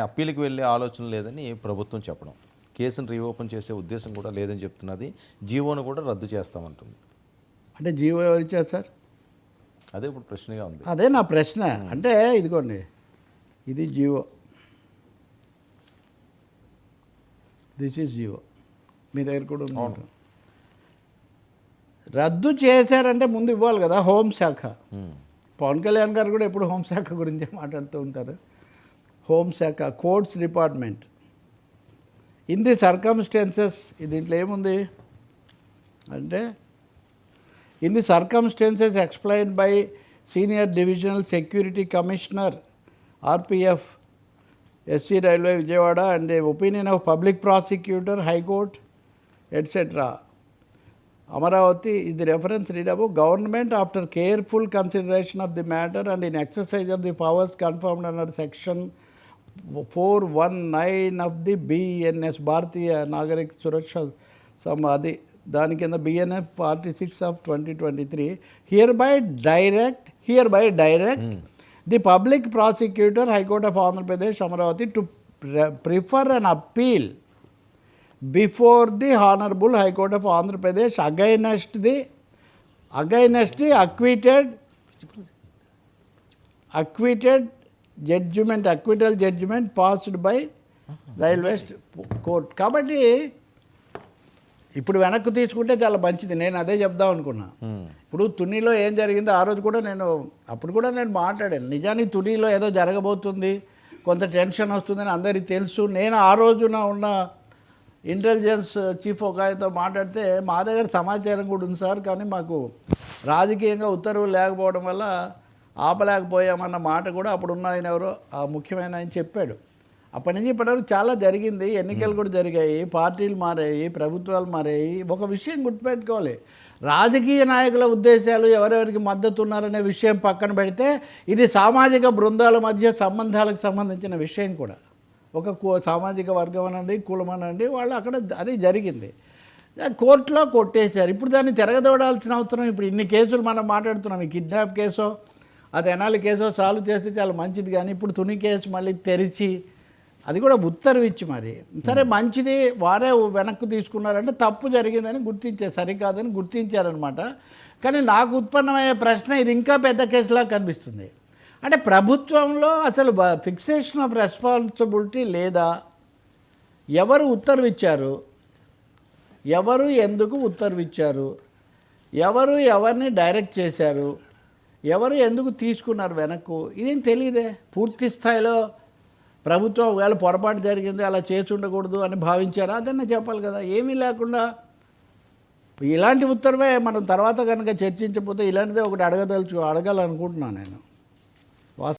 అప్పీల్కి వెళ్ళే ఆలోచన లేదని ప్రభుత్వం చెప్పడం. కేసును రీఓపెన్ చేసే ఉద్దేశం కూడా లేదని చెప్తున్నది. జీవోను కూడా రద్దు చేస్తామంటుంది. అంటే జీవో ఎవరు ఇచ్చారు సార్? అదే ఇప్పుడు ప్రశ్నగా ఉంది. అదే నా ప్రశ్న. అంటే ఇదిగోండి. ఇది జియో దిస్ ఈజ్ జియో మీ దగ్గర కూడా ఉంది. రద్దు చేశారంటే ముందు ఇవ్వాలి కదా హోంశాఖ. పవన్ కళ్యాణ్ గారు కూడా ఎప్పుడు హోంశాఖ గురించే మాట్లాడుతూ ఉంటారు. హోంశాఖ courts department in the circumstances దీంట్లో ఏముంది అంటే in the circumstances explain by senior divisional security commissioner RPF SC railway Vijayawada and the opinion of public prosecutor high court etcetera Amaravati ఇది reference read above government after careful consideration of the matter and in exercise of the powers confirmed under section four one nine of the BNS Bharatiya Nagarik Suraksha సమ అది దాని కింద BNF forty six of twenty twenty three. Hereby direct hereby direct the public prosecutor high court of Andhra Pradesh Amaravati to prefer an appeal before the honourable high court of Andhra Pradesh against the against the acquitted acquitted judgement acquittal judgement passed by railway court కాబట్టి ఇప్పుడు వెనక్కి తీసుకుంటే చాలా మంచిది. నేను అదే చెప్దాం అనుకున్నా. ఇప్పుడు తునిలో ఏం జరిగిందో ఆ రోజు కూడా నేను అప్పుడు కూడా నేను మాట్లాడాను. నిజానికి తునిలో ఏదో జరగబోతుంది కొంత టెన్షన్ వస్తుందని అందరికీ తెలుసు. నేను ఆ రోజున ఉన్న ఇంటెలిజెన్స్ చీఫ్ ఒక ఆయనతో మాట్లాడితే మా దగ్గర సమాచారం కూడా ఉంది సార్ కానీ మాకు రాజకీయంగా ఉత్తర్వులు లేకపోవడం వల్ల ఆపలేకపోయామన్న మాట కూడా అప్పుడు ఉన్న ఆయన ఎవరో ఆ ముఖ్యమైన ఆయన చెప్పాడు. అప్పటి నుంచి ఇప్పటివరకు చాలా జరిగింది. ఎన్నికలు కూడా జరిగాయి. పార్టీలు మారాయి ప్రభుత్వాలు మారాయి. ఒక విషయం గుర్తుపెట్టుకోవాలి. రాజకీయ నాయకుల ఉద్దేశాలు ఎవరెవరికి మద్దతు ఉన్నారనే విషయం పక్కన పెడితే ఇది సామాజిక బృందాల మధ్య సంబంధాలకు సంబంధించిన విషయం కూడా. ఒక కు- సామాజిక వర్గం అనండి కులం అనండి వాళ్ళు అక్కడ అది జరిగింది. కోర్టులో కొట్టేశారు. ఇప్పుడు దాన్ని తిరగదోడాల్సిన అవసరం ఇప్పుడు ఇన్ని కేసులు మనం మాట్లాడుతున్నాం. ఈ కిడ్నాప్ కేసో అది ఎనాలి కేసో సాల్వ్ చేస్తే చాలా మంచిది కానీ ఇప్పుడు తుని కేసు మళ్ళీ తెరిచి అది కూడా ఉత్తర్వు ఇచ్చి మరి. సరే మంచిది వారే వెనక్కు తీసుకున్నారంటే తప్పు జరిగిందని గుర్తించారు సరికాదని గుర్తించారనమాట కానీ నాకు ఉత్పన్నమయ్యే ప్రశ్న ఇది ఇంకా పెద్ద కేసులా కనిపిస్తుంది. అంటే ప్రభుత్వంలో అసలు ఫిక్సేషన్ ఆఫ్ రెస్పాన్సిబిలిటీ లేదా? ఎవరు ఉత్తర్వు ఇచ్చారు? ఎవరు ఎందుకు ఉత్తర్వు ఇచ్చారు? ఎవరు ఎవరిని డైరెక్ట్ చేశారు? ఎవరు ఎందుకు తీసుకున్నారు వెనక్కు? ఇదేం తెలియదే పూర్తి స్థాయిలో ప్రభుత్వం ఒకవేళ పొరపాటు జరిగింది అలా చేసి ఉండకూడదు అని భావించారా? అదన్నా చెప్పాలి కదా. ఏమీ లేకుండా ఇలాంటి ఉత్తర్వే మనం తర్వాత కనుక చర్చించకపోతే ఇలాంటిదే ఒకటి అడగదలుచు అడగాలనుకుంటున్నాను నేను.